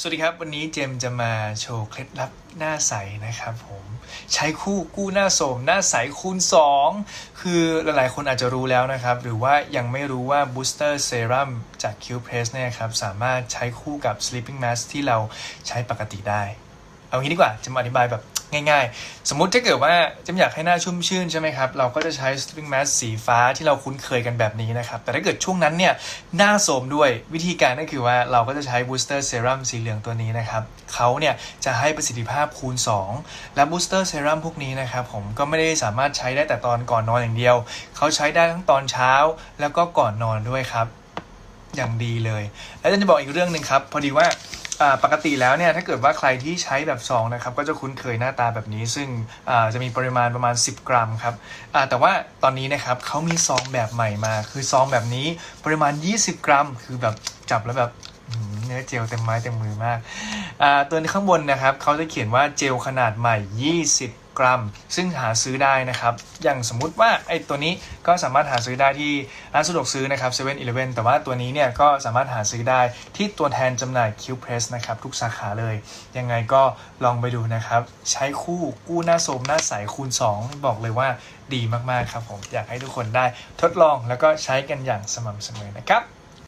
สวัสดีครับ วันนี้เจมจะมาโชว์เคล็ดลับหน้าใสนะครับผมใช้คู่กู้หน้าโสมหน้าใสคูณ 2 คือหลายๆ คนอาจจะรู้แล้วนะครับ หรือว่ายังไม่รู้ว่า Booster Serum จาก Q Press เนี่ยครับ สามารถใช้คู่กับ Sleeping Mask ที่เราใช้ปกติได้ เอางี้ดีกว่าจะมาอธิบายแบบ ง่ายๆ สมมุติถ้าเกิดว่าจำอยากให้หน้าชุ่มชื่นใช่ไหมครับ เราก็จะใช้ sleeping mask สีฟ้าที่เราคุ้นเคยกันแบบนี้นะครับ แต่ถ้าเกิดช่วงนั้นเนี่ยหน้าโสมด้วยวิธีการก็คือว่าเราก็จะใช้ booster serum สีเหลืองตัวนี้นะครับเขาเนี่ยจะให้ประสิทธิภาพคูณ 2 และ booster serum พวกนี้นะครับผมก็ไม่ได้สามารถใช้ได้แต่ตอนก่อนนอนอย่างเดียว เขาใช้ได้ทั้งตอนเช้า แล้วก็ก่อนนอนด้วยครับ อย่างดีเลย แล้วจะบอกอีกเรื่องหนึ่งครับ พอดีว่า ปกติแล้วเนี่ยถ้าเกิดว่าใครที่ใช้แบบซองนะครับก็จะคุ้นเคยหน้าตาแบบนี้ ซึ่งจะมีปริมาณประมาณ 10 กรัมครับแต่ว่าตอนนี้นะครับเขามีซองแบบใหม่มา คือซองแบบนี้ปริมาณ 20 กรัม คือแบบจับแล้วแบบเนื้อเจลเต็มไม้เต็มมือมากตัวข้างบนนะครับเขาจะเขียนว่าเจลขนาดใหม่ 20 กรัม ซึ่งหาซื้อได้นะครับ อย่างสมมุติว่าไอ้ตัวนี้ก็สามารถหาซื้อได้ที่ร้านสะดวกซื้อนะครับ7 e เ e ่ e อแต่ว่าตัวนี้เนี่ยก็สามารถหาซื้อได้ที่ตัวแทนจำหน่าย Q Press นะครับทุกสาขาเลย ยังไงก็ลองไปดูนะครับ ใช้คู่กู้หน้าโสมหน้าใสคูณ 2 บอกเลยว่าดีมากๆครับผมอยากให้ทุกคนได้ทดลองแล้วก็ใช้กันอย่างสม่ำเสมอนะครับ